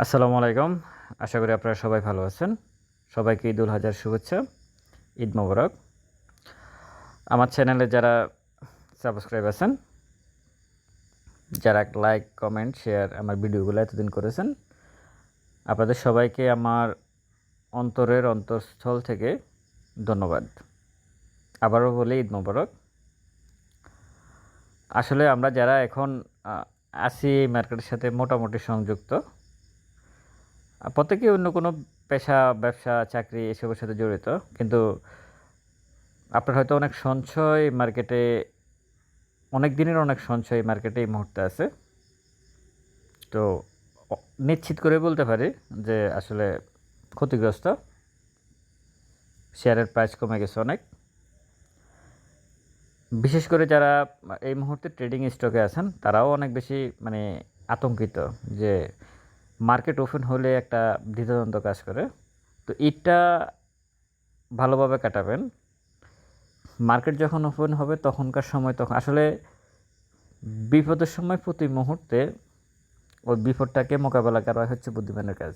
আসসালামু আলাইকুম। আশা করি আপনারা সবাই ভালো আছেন। সবাইকে ঈদুল হাজার শুভেচ্ছা, ঈদ মোবারক। আমার চ্যানেলে যারা সাবস্ক্রাইব আছেন, যারা লাইক, কমেন্ট, শেয়ার আমার ভিডিওগুলো এতদিন করেছেন, আপনাদের সবাইকে আমার অন্তরের অন্তঃস্থল থেকে ধন্যবাদ। আবারও বলি ঈদ মোবারক। আসলে আমরা যারা এখন আছি মার্কেটের সাথে মোটামুটি সংযুক্ত প্রত্যেকেই অন্য কোনো পেশা, ব্যবসা, চাকরি এসবের সাথে জড়িত, কিন্তু আপনার হয়তো অনেক সঞ্চয় মার্কেটে, অনেক দিনের অনেক সঞ্চয় মার্কেটে এই মুহূর্তে আছে। তো নিশ্চিত করে বলতে পারি যে আসলে ক্ষতিগ্রস্ত। শেয়ারের প্রাইস কমে গেছে অনেক। বিশেষ করে যারা এই মুহূর্তে ট্রেডিং স্টকে আছেন, তারাও অনেক বেশি মানে আতঙ্কিত যে মার্কেট ওপেন হলে একটা দ্বিধাদ্বন্দ্ব কাজ করে। তো ঈদটা ভালোভাবে কাটাবেন। মার্কেট যখন ওপেন হবে তখনকার সময় তখন, আসলে বিপদের সময় প্রতি মুহূর্তে ওই বিপদটাকে মোকাবেলা করা হচ্ছে বুদ্ধিমানের কাজ।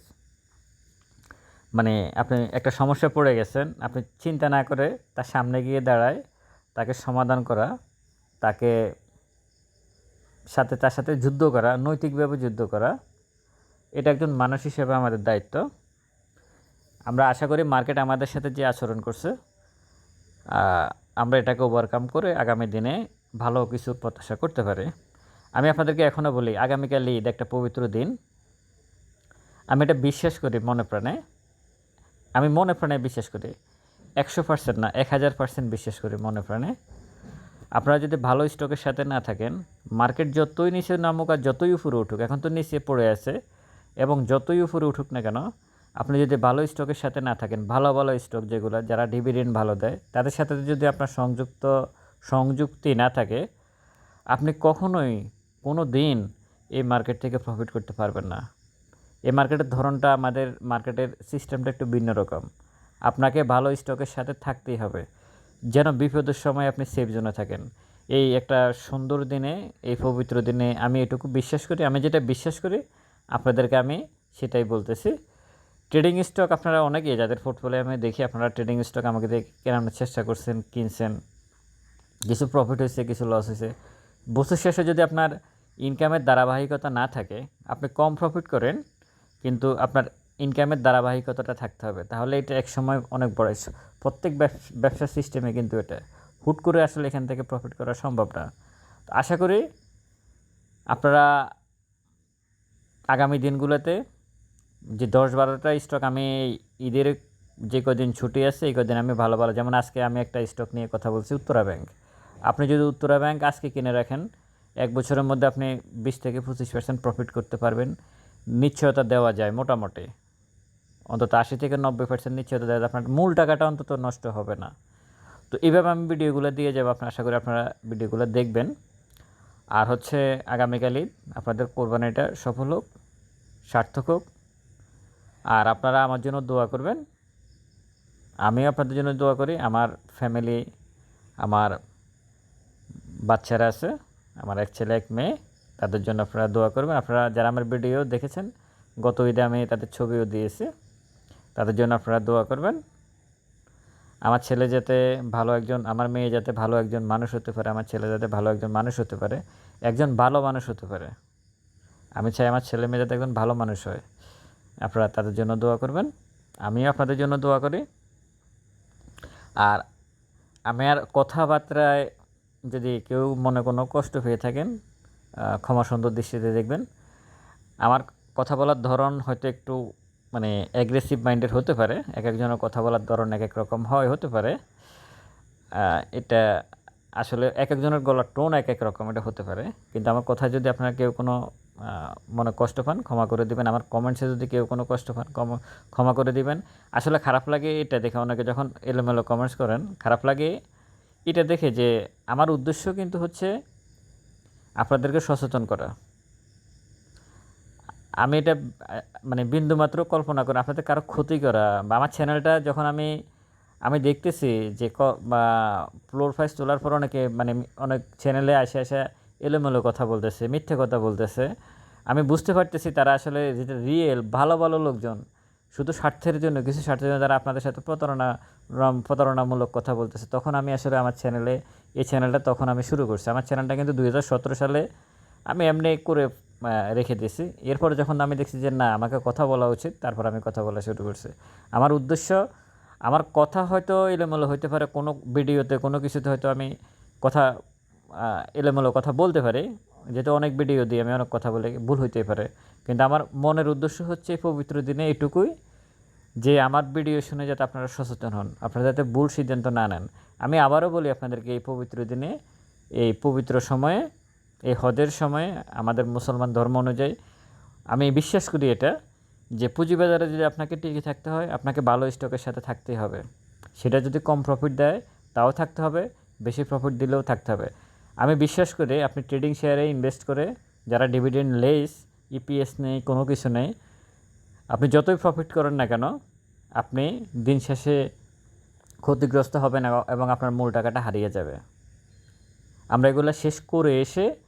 মানে আপনি একটা সমস্যা পড়ে গেছেন, আপনি চিন্তা না করে তার সামনে গিয়ে দাঁড়ায়, তাকে সমাধান করা, তাকে সাথে তার সাথে যুদ্ধ করা, নৈতিকভাবে যুদ্ধ করা এটা একজন মানুষ হিসেবে আমাদের দায়িত্ব। আমরা আশা করি মার্কেট আমাদের সাথে যে আচরণ করছে আমরা এটাকে ওভারকাম করে আগামী দিনে ভালো কিছু প্রত্যাশা করতে পারি। আমি আপনাদেরকে এখনও বলি আগামীকাল ঈদ একটা পবিত্র দিন। আমি এটা বিশ্বাস করি মনে প্রাণে। আমি মনে প্রাণে বিশ্বাস করি। একশো পার্সেন্ট না, এক হাজার পার্সেন্ট বিশ্বাস করি মনে প্রাণে। আপনারা যদি ভালো স্টকের সাথে না থাকেন, মার্কেট যতই নিচে নামুক আর যতই উপরে উঠুক, এখন তো নিচে পড়ে আছে। এবং যতই উপরে উঠুক না কেন, আপনি যদি ভালো স্টকের সাথে না থাকেন, ভালো ভালো স্টক যেগুলো, যারা ডিভিডেন্ড ভালো দেয়, তাদের সাথে যদি আপনার সংযুক্ত, সংযুক্তি না থাকে, আপনি কখনোই কোনো দিন এই মার্কেট থেকে প্রফিট করতে পারবেন না। এই মার্কেটের ধরনটা আমাদের মার্কেটের সিস্টেমটা একটু ভিন্ন রকম। আপনাকে ভালো স্টকের সাথে থাকতেই হবে, যেন বিপদের সময় আপনি সেফ জোনে থাকেন। এই একটা সুন্দর দিনে, এই পবিত্র দিনে আমি এটুকু বিশ্বাস করি। আমি যেটা বিশ্বাস করি আপনাদেরকে আমি সেটাই বলতেছি। ট্রেডিং স্টক আপনারা অনেকেই, যাদের পোর্টফোলিও আমি দেখি, আপনারা ট্রেডিং স্টক আমাকে দেখে কেনানোর চেষ্টা করছেন, কিনছেন। কিছু প্রফিট হয়েছে, কিছু লস হয়েছে। বছর শেষে যদি আপনার ইনকামের ধারাবাহিকতা না থাকে, আপনি কম প্রফিট করেন, কিন্তু আপনার ইনকামের ধারাবাহিকতাটা থাকতে হবে। তাহলে এটা এক সময় অনেক বড়। প্রত্যেক ব্যবসা সিস্টেমে কিন্তু এটা। হুট করে আসলে এখান থেকে প্রফিট করা সম্ভব না। আশা করি আপনারা আগামী দিনগুলোতে যে দশ বারোটা স্টক আমি ঈদের যে কদিন ছুটি আছে, এই কদিন আমি ভালো ভালো। যেমন আজকে আমি একটা স্টক নিয়ে কথা বলছি উত্তরা ব্যাংক আপনি যদি উত্তরা ব্যাংক আজকে কিনে রাখেন, এক বছরের মধ্যে আপনি বিশ থেকে পঁচিশ পার্সেন্ট প্রফিট করতে পারবেন। নিশ্চয়তা দেওয়া যায় মোটামুটি। অন্তত আশি থেকে নব্বই পার্সেন্ট নিশ্চয়তা দেওয়া যায়। আপনার মূল টাকাটা অন্তত নষ্ট হবে না। তো এইভাবে আমি ভিডিওগুলো দিয়ে যাব। আপনার আশা করি আপনারা ভিডিওগুলো দেখবেন। আর হচ্ছে আগামীকাল ঈদ আপনাদের কোরবানিটা সফল হোক, সার্থক হোক। আর আপনারা আমার জন্য দোয়া করবেন। আমিও আপনাদের জন্য দোয়া করি। আমার ফ্যামিলি আমার বাচ্চারা আছে, আমার এক ছেলে, এক মেয়ে, তাদের জন্য আপনারা দোয়া করবেন। আপনারা যারা আমার ভিডিও দেখেছেন, গত ঈদে আমি তাদের ছবিও দিয়েছি, তাদের জন্য আপনারা দোয়া করবেন। আমার ছেলে যাতে ভালো একজন, আমার মেয়ে যাতে ভালো একজন মানুষ হতে পারে, আমার ছেলে যাতে ভালো একজন মানুষ হতে পারে, একজন ভালো মানুষ হতে পারে। আমি চাই আমার ছেলে মেয়ে যাতে একজন ভালো মানুষ হয়। আপনারা তাদের জন্য দোয়া করবেন, আমিও আপনাদের জন্য দোয়া করি। আর আমি আর কথাবার্তায় যদি কেউ মনে কোনো কষ্ট পেয়ে থাকেন ক্ষমা সুন্দর দৃষ্টিতে দেখবেন। আমার কথা বলার ধরন হয়তো একটু মানে অ্যাগ্রেসিভ মাইন্ডের হতে পারে, এক একজনের কথা বলার ধরন এক এক রকম হয়, হতে পারে। এটা আসলে এক একজনের গলার টোন এক এক রকম এটা হতে পারে। কিন্তু আমার কথা যদি আপনারা কেউ কোনো মনে কষ্ট পান, ক্ষমা করে দিবেন। আমার কমেন্টসে যদি কেউ কোনো কষ্ট পান, ক্ষমা করে দিবেন। আসলে খারাপ লাগে এটা দেখে অনেকে যখন এলোমেলো কমেন্টস করেন, খারাপ লাগে এটা দেখে যে, আমার উদ্দেশ্য কিন্তু হচ্ছে আপনাদেরকে সচেতন করা। আমি এটা মানে বিন্দুমাত্র কল্পনা করি, আপনাদের কারও ক্ষতি করা বা আমার চ্যানেলটা যখন আমি আমি দেখতেছি যে ক, বা ফ্লোর ফাইস তোলার পর অনেকে মানে অনেক চ্যানেলে আসে আসে এলোমেলো কথা বলতেছে, মিথ্যে কথা বলতেছে। আমি বুঝতে পারতেছি তারা আসলে যেটা রিয়েল ভালো ভালো লোকজন, শুধু স্বার্থের জন্য, কিছু স্বার্থের জন্য তারা আপনাদের সাথে প্রতারণা প্রতারণামূলক কথা বলতেছে। তখন আমি আসলে আমার চ্যানেলে এই চ্যানেলটা তখন আমি শুরু করছি। আমার চ্যানেলটা কিন্তু দু হাজার সতেরো সালে আমি এমনি করে রেখে দিয়েছি। এরপরে যখন আমি দেখছি যে, না, আমাকে কথা বলা উচিত, তারপর আমি কথা বলা শুরু করছি। আমার উদ্দেশ্য, আমার কথা হয়তো এলোমেলো হইতে পারে, কোনো ভিডিওতে, কোনো কিছুতে হয়তো আমি কথা এলোমেলো কথা বলতে পারি। যেহেতু অনেক ভিডিও দিয়ে আমি অনেক কথা বলে ভুল হইতে পারে। কিন্তু আমার মনের উদ্দেশ্য হচ্ছে এই পবিত্র দিনে এটুকুই যে আমার ভিডিও শুনে যাতে আপনারা সচেতন হন, আপনারা যাতে ভুল সিদ্ধান্ত না নেন। আমি আবারও বলি আপনাদেরকে, এই পবিত্র দিনে, এই পবিত্র সময়ে এই হজের সময়ে আমাদের মুসলমান ধর্ম অনুযায়ী আমি বিশ্বাস করি এটা যে পুঁজিবাজারে যদি আপনাকে টিকে থাকতে হয়, আপনাকে ভালো স্টকের সাথে থাকতেই হবে। সেটা যদি কম প্রফিট দেয়, তাও থাকতে হবে, বেশি প্রফিট দিলেও থাকতে হবে। আমি বিশ্বাস করি আপনি ট্রেডিং শেয়ারে ইনভেস্ট করে যারা ডিভিডেন্ড লেস ইপিএস নেই, কোনো কিছু নেই, আপনি যতই প্রফিট করেন না কেন, আপনি দিন শেষে ক্ষতিগ্রস্ত হবেন এবং- এবং আপনার মূল টাকাটা হারিয়ে যাবে। আমরা এগুলো শেষ করে এসে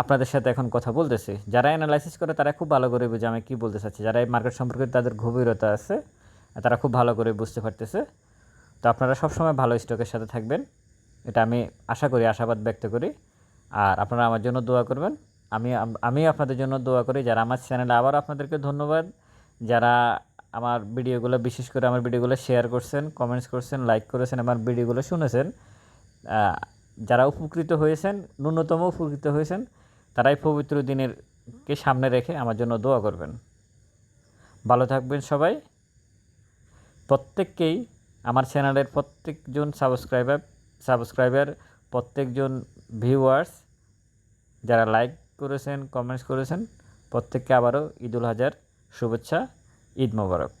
আপনাদের সাথে এখন কথা বলতেছি। যারা অ্যানালাইসিস করে, তারা খুব ভালো করে বুঝে আমি কী বলতে চাচ্ছি। যারা এই মার্কেট সম্পর্কে তাদের গভীরতা আছে, তারা খুব ভালো করে বুঝতে পারতেছে। তো আপনারা সবসময় ভালো স্টকের সাথে থাকবেন। এটা আমি আশা করি, আশাবাদ ব্যক্ত করি। আর আপনারা আমার জন্য দোয়া করবেন। আমি আমি আপনাদের জন্য দোয়া করি। যারা আমার চ্যানেলে আবার আপনাদেরকে ধন্যবাদ। যারা আমার ভিডিওগুলো, বিশেষ করে আমার ভিডিওগুলো শেয়ার করছেন কমেন্টস করছেন লাইক করেছেন, আমার ভিডিওগুলো শুনেছেন যারা উপকৃত হয়েছেন, ন্যূনতম উপকৃত হয়েছেন তারাই পবিত্র দিনের কে সামনে রেখে আমার জন্য দোয়া করবেন। ভালো থাকবেন সবাই। প্রত্যেককেই আমার চ্যানেলের প্রত্যেকজন সাবস্ক্রাইবার সাবস্ক্রাইবার, প্রত্যেকজন ভিউয়ার্স যারা লাইক করেছেন কমেন্টস করেছেন, প্রত্যেককে আবারও ঈদুল হাজার শুভেচ্ছা, ঈদ মোবারক।